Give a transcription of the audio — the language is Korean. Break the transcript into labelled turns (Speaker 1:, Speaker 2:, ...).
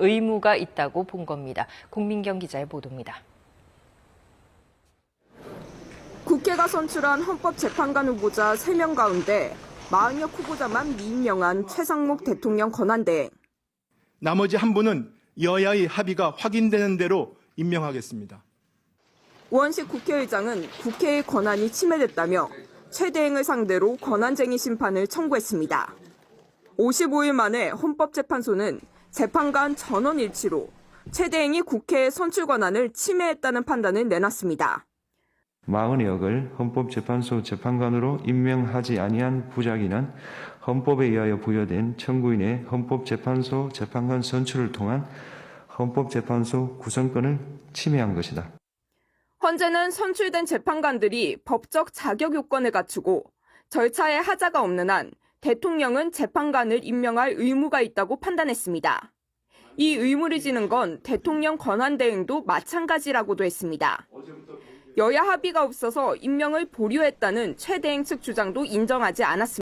Speaker 1: 의무가 있다고 본 겁니다. 국민경 기자의 보도입니다.
Speaker 2: 국회가 선출한 헌법재판관 후보자 3명 가운데 마은혁 후보자만 미임명한 최상목 대통령 권한대행.
Speaker 3: 나머지 한 분은 여야의 합의가 확인되는 대로 임명하겠습니다.
Speaker 2: 우원식 국회의장은 국회의 권한이 침해됐다며 최 대행을 상대로 권한쟁의 심판을 청구했습니다. 55일 만에 헌법재판소는 재판관 전원 일치로 최대행이 국회의 선출 권한을 침해했다는 판단을 내놨습니다.
Speaker 4: 마흔여을 헌법재판소 재판관으로 임명하지 아니한 부작위는 헌법에 의하여 부여된 청구인의 헌법재판소 재판관 선출을 통한 헌법재판소 구성권을 침해한 것이다.
Speaker 2: 헌재는 선출된 재판관들이 법적 자격 요건을 갖추고 절차에 하자가 없는 한 대통령은 재판관을 임명할 의무가 있다고 판단했습니다. 이 의무를 지는 건 대통령 권한 대행도 마찬가지라고도 했습니다. 여야 합의가 없어서 임명을 보류했다는 최 대행 측 주장도 인정하지 않았습니다.